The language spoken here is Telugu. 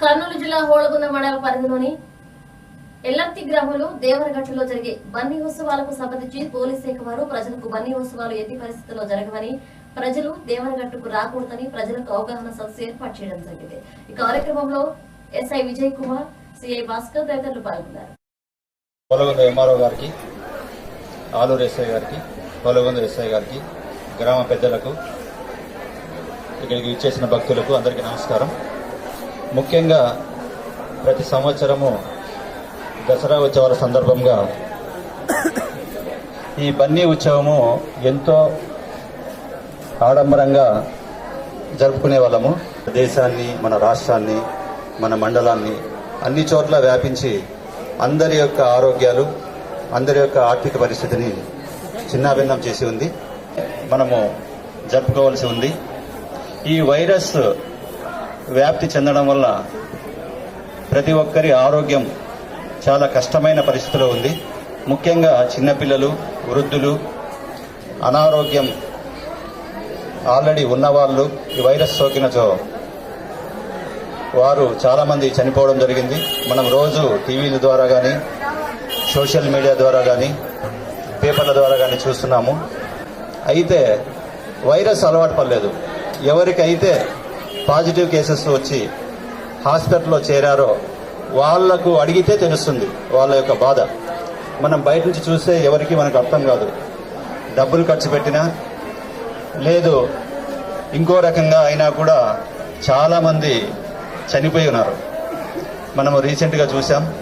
కర్నూలు జిల్లా హోళగుంద మండల పరిధిలోని ఎల్లర్తి గ్రామంలో దేవరగట్టులో జరిగే బన్నీ ఉత్సవాలకు సంబంధించి పోలీస్ శాఖ వారు ప్రజలకు బన్నీ ఉత్సవాలు ఎట్టి పరిస్థితుల్లో జరగవని ప్రజలు దేవరగట్టుకు రాకూడదని ప్రజలకు అవగాహన సదస్సు ఏర్పాటు చేయడం జరిగింది. ఈ కార్యక్రమంలో ఎస్ఐ విజయ్ కుమార్ సిఐ భాస్కర్ తదితరులు పాల్గొన్నారు. ఎంఆర్ఓ గారికి ఆలూరు ఎస్ఐ గారికి ఎస్ఐ గారికి గ్రామ పెద్దలకు ఇక్కడికి ఇచ్చేసిన భక్తులకు అందరికీ నమస్కారం. ముఖ్యంగా ప్రతి సంవత్సరము దసరా ఉత్సవాల సందర్భంగా ఈ బన్నీ ఉత్సవము ఎంతో ఆడంబరంగా జరుపుకునే వాళ్ళము. దేశాన్ని మన రాష్ట్రాన్ని మన మండలాన్ని అన్ని చోట్ల వ్యాపించి అందరి యొక్క ఆరోగ్యాలు అందరి యొక్క ఆర్థిక పరిస్థితిని చిన్నాభిన్నం చేసి ఉంది. మనము జరుపుకోవాల్సి ఉంది. ఈ వైరస్ వ్యాప్తి చెందడం వల్ల ప్రతి ఒక్కరి ఆరోగ్యం చాలా కష్టమైన పరిస్థితిలో ఉంది. ముఖ్యంగా చిన్నపిల్లలు వృద్ధులు అనారోగ్యం ఆల్రెడీ ఉన్నవాళ్ళు ఈ వైరస్ సోకినచో వారు చాలామంది చనిపోవడం జరిగింది. మనం రోజు టీవీల ద్వారా కానీ సోషల్ మీడియా ద్వారా కానీ పేపర్ల ద్వారా కానీ చూస్తున్నాము. అయితే వైరస్ అలవాటు పడలేదు. ఎవరికైతే పాజిటివ్ కేసెస్ వచ్చి హాస్పిటల్లో చేరారో వాళ్ళకు అడిగితే తెలుస్తుంది వాళ్ళ యొక్క బాధ. మనం బయట నుంచి చూస్తే ఎవరికి మనకు అర్థం కాదు. డబ్బులు ఖర్చు పెట్టినా లేదు ఇంకో రకంగా అయినా కూడా చాలామంది చనిపోయి ఉన్నారు. మనము రీసెంట్గా చూసాం